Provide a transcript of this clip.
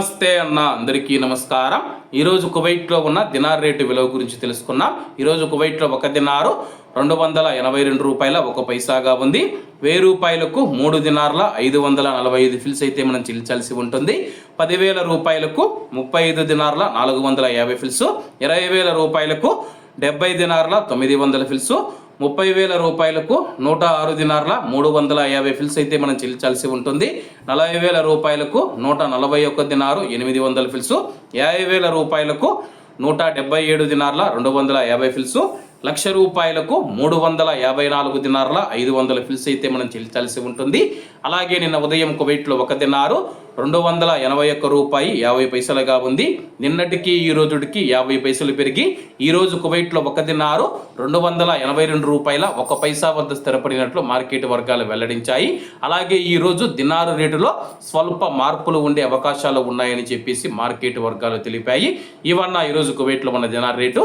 నమస్తే అన్న అందరికీ నమస్కారం. ఈరోజు కువైట్లో ఉన్న దినార్ రేటు విలువ గురించి తెలుసుకున్నాం ఈరోజు కువైట్లో ఒక దినారు రెండు వందల ఎనభై రెండు రూపాయల ఒక పైసాగా ఉంది. వెయ్యి రూపాయలకు మూడు దినార్ల ఐదు వందల నలభై ఐదు ఫిల్స్ అయితే మనం చెల్లించాల్సి ఉంటుంది. పదివేల రూపాయలకు ముప్పై ఐదు దినార్ల నాలుగు వందల యాభై ఫిల్స్. ఇరవై వేల రూపాయలకు డెబ్బై దినార్ల తొమ్మిది వందల ఫిల్స్. ముప్పై వేల రూపాయలకు నూట ఆరు దినార్ల మూడు వందల యాభై ఫిల్స్ అయితే మనం చెల్లించాల్సి ఉంటుంది. నలభై వేల రూపాయలకు నూట నలభై ఒక్క దినారు ఎనిమిది వందల ఫిల్స్. యాభై వేల రూపాయలకు నూట డెబ్బై ఏడు దినార్ల రెండు వందల యాభై ఫిల్స్. లక్ష రూపాయలకు మూడు వందల యాభై నాలుగు దినార్ల ఐదు వందల ఫిల్స్ అయితే మనం చెల్లించాల్సి ఉంటుంది. అలాగే నిన్న ఉదయం కువైట్లో ఒక దినారు రెండు వందల ఎనభై ఒక్క రూపాయి యాభై పైసలుగా ఉంది. నిన్నటికి ఈ రోజుటికి యాభై పైసలు పెరిగి ఈరోజు కువైట్లో ఒక దినారు రెండు వందల ఎనభై రెండు రూపాయల ఒక పైసా వద్ద స్థిరపడినట్లు మార్కెట్ వర్గాలు వెల్లడించాయి. అలాగే ఈరోజు దినారు రేటులో స్వల్ప మార్పులు ఉండే అవకాశాలు ఉన్నాయని చెప్పేసి మార్కెట్ వర్గాలు తెలిపాయి. ఇవన్న ఈరోజు కువైట్లో ఉన్న దినారు రేటు